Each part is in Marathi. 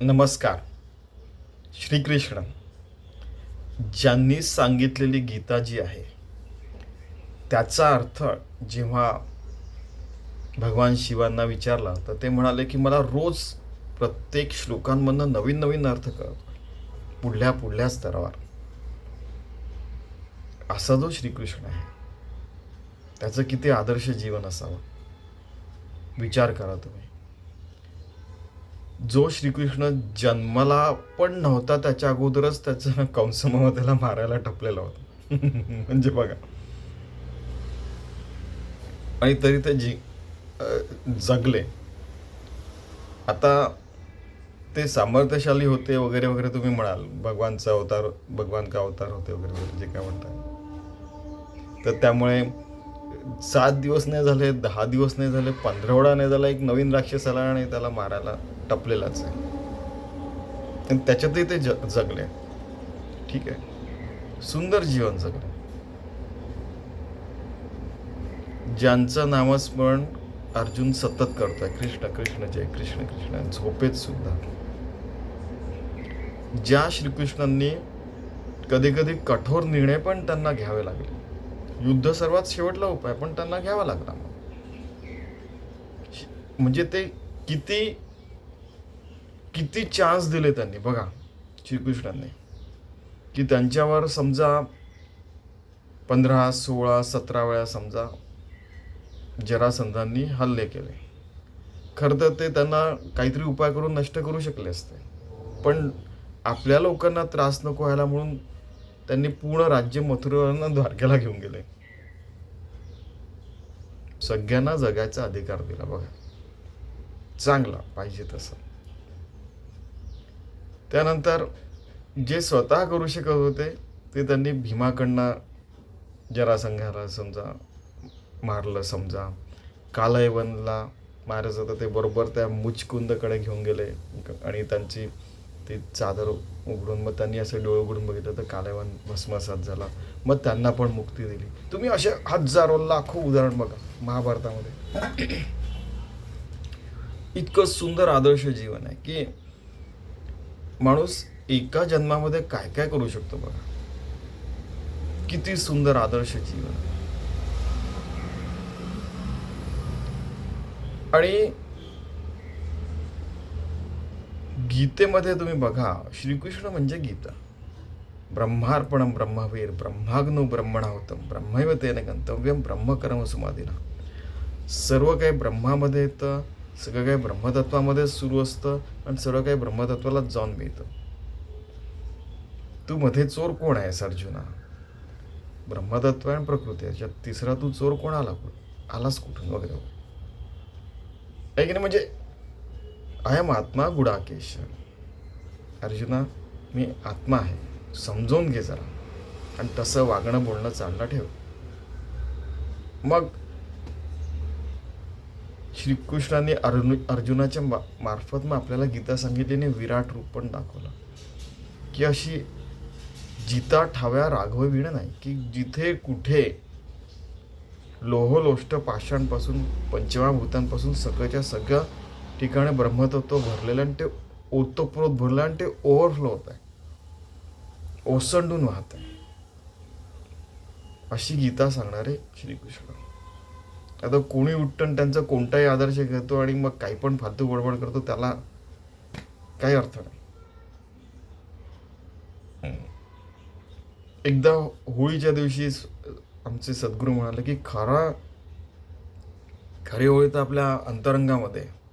नमस्कार. श्रीकृष्ण ज्यांनी सांगितलेली गीता जी आहे त्याचा अर्थ जेव्हा भगवान शिवांना विचारला तर ते म्हणाले की मला रोज प्रत्येक श्लोकांमधनं नवीन नवीन अर्थ कर पुढल्या पुढल्या स्तरावर. असा जो श्रीकृष्ण आहे त्याचं किती आदर्श जीवन असावं? विचार करा तुम्ही. जो श्रीकृष्ण जन्माला पण नव्हता त्याच्या अगोदरच त्याचं कंसमा त्याला मारायला टपलेला होता. म्हणजे बघा. आणि तरी ते जी जगले. आता ते सामर्थ्यशाली होते वगैरे वगैरे तुम्ही म्हणाल. भगवानचा अवतार भगवान का अवतार होते वगैरे वगैरे जे काय म्हणताय तर त्यामुळे सात दिवस नाही झाले दहा दिवस नाही झाले पंधरवडा नाही झाला एक नवीन राक्षस आला आणि त्याला मारायला टपलेलाच आहे. आणि त्याच्यातही ते ज जगले. ठीक आहे. सुंदर जीवन जगले. ज्यांचं नामस्मरण अर्जुन सतत करतोय. कृष्ण कृष्ण जय कृष्ण कृष्ण. झोपेत सुद्धा. ज्या श्रीकृष्णांनी कधी कधी कठोर निर्णय पण त्यांना घ्यावे लागले. युद्ध सर्वात शेवटला उपाय पण त्यांना घ्यावा लागला. म्हणजे ते किती किती चान्स दिले त्यांनी बघा श्रीकृष्णांनी. की त्यांच्यावर समजा पंधरा सोळा सतरा वेळा समजा जरासंधांनी हल्ले केले. खरं तर ते त्यांना काहीतरी उपाय करून नष्ट करू शकले असते. पण आपल्या लोकांना त्रास नको व्हायला म्हणून त्यांनी पूर्ण राज्य मथुरेवरनं द्वारकेला घेऊन गेले. सगळ्यांना जगायचा अधिकार दिला बघा. चांगला पाहिजे तसं. त्यानंतर जे स्वतः करू शकत होते ते त्यांनी भीमाकडनं जरासंघाला समजा मारलं समजा कालयवनला मारायचं होतं ते बरोबर त्या मुचकुंदकडे घेऊन गेले आणि त्यांची ती चादर उघडून मग त्यांनी असं डोळे उघडून बघितलं तर कालवान भस्मसात झाला. मग त्यांना पण मुक्ती दिली. तुम्ही असे हजारो लाखो उदाहरण बघा महाभारतामध्ये. इतकं सुंदर आदर्श जीवन आहे की माणूस एका जन्मामध्ये काय काय करू शकतो बघा. किती सुंदर आदर्श जीवन. आहे. आणि गीतेमध्ये तुम्ही बघा श्रीकृष्ण म्हणजे गीता. ब्रह्मार्पणम ब्रह्मवीर ब्रह्माग्नो ब्रह्मणावतम ब्रह्मैव तेन गंतव्यम ब्रह्मकर्म सुमाधीना. सर्व काही ब्रह्मामध्ये येतं सगळं काही ब्रह्मतत्वामध्येच सुरू असतं आणि सर्व काही ब्रह्मतत्वालाच जाऊन मिळतं. तू मध्ये चोर कोण आहेस अर्जुना? ब्रह्मतत्व आणि प्रकृती याच्यात तिसरा तू चोर कोण आला? आलास कुठून वगैरे वगैरे आहे की नाही म्हणजे आय एम आत्मा गुडाकेश अर्जुना मी आत्मा आहे. समजून घे जरा. आणि तसं वागणं बोलणं चालणं ठेव. मग श्रीकृष्णाने अर्जु अर्जुनाच्या मा मार्फत मग आपल्याला गीता सांगितलीने विराट रूप पण दाखवलं. की अशी जिता ठाव्या राघव विणं नाही की जिथे कुठे लोहलोष्ट पाषाणपासून पंचमाभूतांपासून सगळ्याच्या सगळ्या ठिकाणी ब्रह्मतत्व भरलेलं आणि ते ओतप्रोत भरलं आणि ते ओव्हरफ्लो होत आहे. ओसंडून वाहत आहे. अशी गीता सांगणारे श्रीकृष्ण. आता कोणी उठतं त्यांचा कोणताही आदर्श घेतो आणि मग काही पण फालतू गडबड करतो त्याला काही अर्थ नाही. एकदा होळीच्या दिवशी आमचे सद्गुरू म्हणाले की खरा खरी होळी तर आपल्या अंतरंगामध्ये. आहे.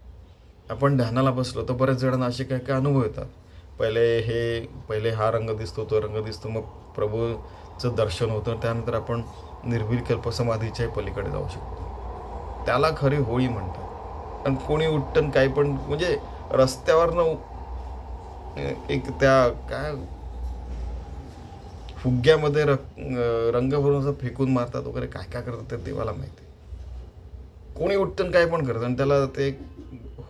आपण ध्यानाला बसलो तर बऱ्याच जणांना असे काही काही अनुभव येतात. पहिले हे पहिले हा रंग दिसतो तो रंग दिसतो. मग प्रभूचं दर्शन होतं. त्यानंतर आपण निर्विकल्प समाधीच्या पलीकडे जाऊ शकतो. त्याला खरी होळी म्हणतात. आणि कोणी उठ्ठन काही पण म्हणजे रस्त्यावरनं एक त्या काय फुग्यामध्ये र रंग भरून असं फेकून मारतात वगैरे काय काय करतात ते देवाला माहिती. कोणी उठतं काय पण करतं. आणि त्याला ते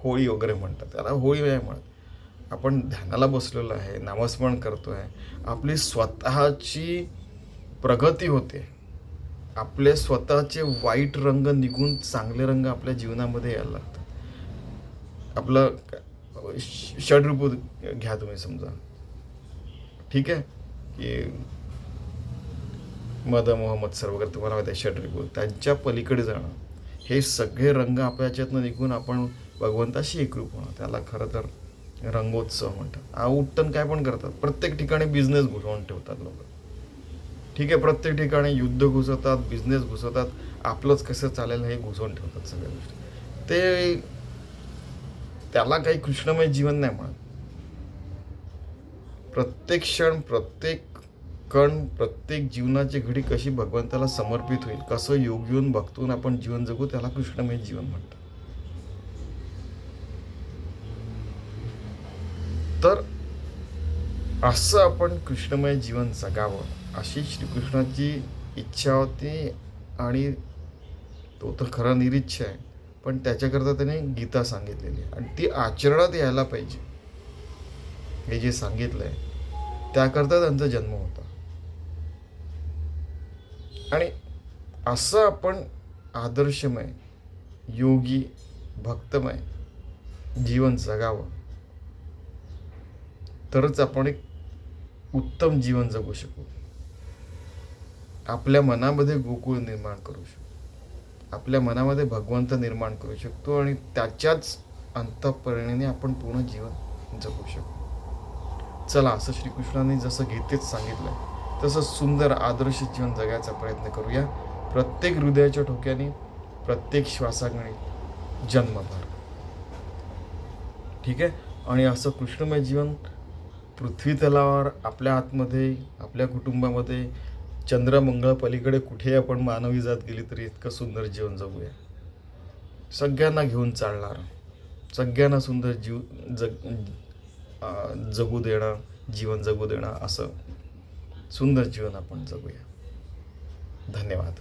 होळी वगैरे म्हणतात. त्याला होळी नाही म्हणत आपण ध्यानाला बसलेलो आहे नामस्मरण करतो आहे आपली स्वतःची प्रगती होते. आपले स्वतःचे वाईट रंग निघून चांगले रंग आपल्या जीवनामध्ये यायला लागतात. आपलं षडरूप घ्या तुम्ही समजा. ठीक आहे? की मद मोहम्मद सर वगैरे तुम्हाला माहिती आहे षड्रिपू त्यांच्या पलीकडे जाणं. हे सगळे रंग आपल्या याच्यातनं निघून आपण भगवंताशी एकरूप होणं त्याला खरं तर रंगोत्सव म्हणतात. आउटन काय पण करतात. प्रत्येक ठिकाणी बिझनेस घुसवून ठेवतात लोक. ठीक आहे प्रत्येक ठिकाणी युद्ध घुसवतात बिझनेस घुसवतात. आपलंच कसं चालेल हे घुसवून ठेवतात सगळ्या गोष्टी. ते त्याला काही कृष्णमय जीवन नाही म्हणत. प्रत्येक क्षण प्रत्येक कण प्रत्येक जीवनाची घडी कशी भगवंताला समर्पित होईल कसं योग येऊन भक्तून आपण जीवन जगू त्याला कृष्णमय जीवन म्हणतात. तर असं आपण कृष्णमय जीवन जगावं अशी श्रीकृष्णाची इच्छा होती आणि तो तर खरा निरीच्छ आहे. पण त्याच्याकरता त्याने गीता सांगितलेली आहे आणि ती आचरणात यायला पाहिजे. हे जे सांगितलं आहे त्याकरता त्यांचा जन्म होता. आणि असं आपण आदर्शमय योगी भक्तमय जीवन जगावं. तरच आपण एक उत्तम जीवन जगू शकू. आपल्या मनामध्ये गोकुळ निर्माण करू शकू. आपल्या मनामध्ये भगवंत निर्माण करू शकतो आणि त्याच्याच अंतपरिणीने आपण पूर्ण जीवन जगू शकू. चला असं श्रीकृष्णाने जसं गीतेत सांगितलं तसं सुंदर आदर्श जीवन जगायचा प्रयत्न करूया. प्रत्येक हृदयाच्या ठोक्याने प्रत्येक श्वासागणी जन्मभर. ठीक आहे? आणि असं कृष्णमय जीवन पृथ्वी तलावर आपल्या आतमध्ये आपल्या कुटुंबामध्ये चंद्रमंगळ पलीकडे कुठेही आपण मानवी जात गेली तरी इतकं सुंदर जीवन जगूया. सगळ्यांना घेऊन चालणार. सगळ्यांना सुंदर जीव जग जगू देणं जीवन जगू देणं असं सुंदर जीवन आपण जगूया. धन्यवाद.